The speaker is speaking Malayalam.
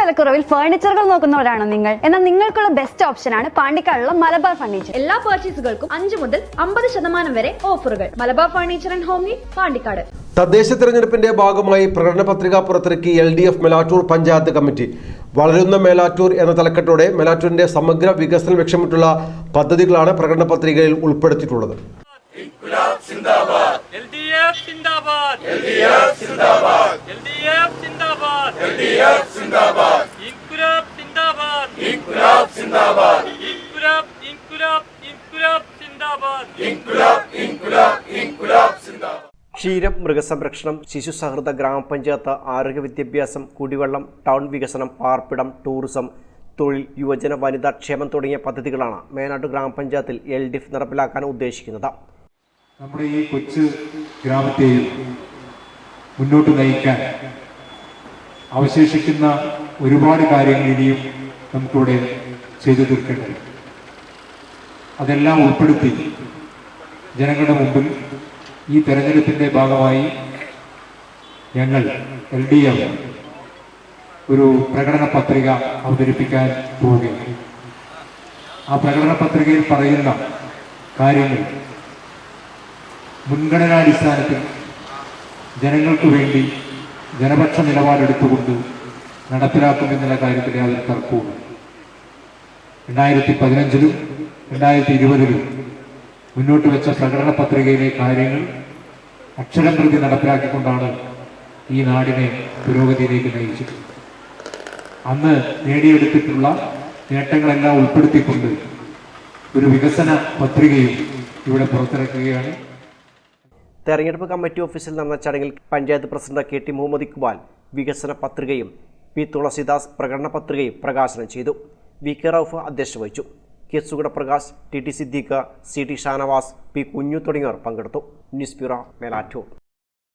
വിലക്കുറവിൽ ഫർണിച്ചറുകൾ നോക്കുന്നവരാണോ നിങ്ങൾ. എന്നാൽ നിങ്ങൾക്കുള്ള ബെസ്റ്റ് ഓപ്ഷൻ ആണ് പാണ്ടിക്കാടുള്ള മലബാർ ഫർണിച്ചർ എല്ലാ പർച്ചേസുകൾക്കും അഞ്ച് മുതൽ അമ്പത് ശതമാനം വരെ ഓഫറുകൾ മലബാർ ഫർണിച്ചർ ആൻഡ് ഹോമി പാണ്ടിക്കാട്. തദ്ദേശ തെരഞ്ഞെടുപ്പിന്റെ ഭാഗമായി പ്രകടന പത്രിക പുറത്തിറക്കി L D F Melattur panchayat committee. വളരുന്ന മേലാറ്റൂർ എന്ന തലക്കെട്ടോടെ മേലാറ്റൂരിന്റെ സമഗ്ര വികസനം ലക്ഷ്യമിട്ടുള്ള പദ്ധതികളാണ് പ്രകടന പത്രികയിൽ ഉൾപ്പെടുത്തിയിട്ടുള്ളത്. LDF Sindabad! LDF Zindabad. İnkılap, inkılap, inkılap Zindabad. İnkılap, inkılap, inkılap Zindabad. ക്ഷീരം മൃഗസംരക്ഷണം ശിശു സഹൃദ ഗ്രാമപഞ്ചായത്ത് ആരോഗ്യ വിദ്യാഭ്യാസം കുടിവെള്ളം ടൗൺ വികസനം പാർപ്പിടം ടൂറിസം തൊഴിൽ യുവജന വനിതാ ക്ഷേമം തുടങ്ങിയ പദ്ധതികളാണ് മേനാട് ഗ്രാമപഞ്ചായത്തിൽ എൽ ഡി എഫ് നടപ്പിലാക്കാൻ ഉദ്ദേശിക്കുന്നത് നമ്മുടെ ഈ കൊച്ചു ഗ്രാമത്തെയും മുന്നോട്ട് നയിക്കാൻ അവശേഷിക്കുന്ന ഒരുപാട് കാര്യങ്ങൾ ഇനിയും നമുക്കിവിടെ ചെയ്തു തീർക്കേണ്ടത്. അതെല്ലാം ഉൾപ്പെടുത്തി ജനങ്ങളുടെ മുമ്പിൽ ഈ തെരഞ്ഞെടുപ്പിന്റെ ഭാഗമായി ഞങ്ങൾ എൽ ഡി എഫ് ഒരു പ്രകടന പത്രിക അവതരിപ്പിക്കാൻ പോവുകയാണ്. ആ പ്രകടന പത്രികയിൽ പറയുന്ന കാര്യങ്ങൾ മുൻഗണനാടിസ്ഥാനത്തിൽ ജനങ്ങൾക്ക് വേണ്ടി ജനപക്ഷ നിലപാടെടുത്തുകൊണ്ട് നടപ്പിലാക്കുമെന്നുള്ള കാര്യത്തിൽ യാതൊരു തർക്കവും രണ്ടായിരത്തി പതിനഞ്ചിലും രണ്ടായിരത്തി ഇരുപതിലും മുന്നോട്ട് വെച്ച പ്രകടന പത്രികയിലെ കാര്യങ്ങൾ അക്ഷരം പ്രതി നടപ്പിലാക്കിക്കൊണ്ടാണ് ഈ നാടിനെ പുരോഗതിയിലേക്ക് നയിച്ചത്. അന്ന് നേടിയെടുത്തിട്ടുള്ള നേട്ടങ്ങളെല്ലാം ഉൾപ്പെടുത്തിക്കൊണ്ട് ഒരു വികസന പത്രികയും ഇവിടെ പുറത്തിറക്കുകയാണ്. തെരഞ്ഞെടുപ്പ് കമ്മിറ്റി ഓഫീസിൽ നടന്ന ചടങ്ങിൽ panchayat president K T Muhammad Iqbal വികസന പത്രികയും പി തുളസിദാസ് പ്രകടന പത്രികയും പ്രകാശനം ചെയ്തു. വി കെ റൌഫ് അധ്യക്ഷത വഹിച്ചു. K Sugunaprakash T T Siddique C T Shanavas P Kunju തുടങ്ങിയവർ പങ്കെടുത്തു. News bureau Melattur.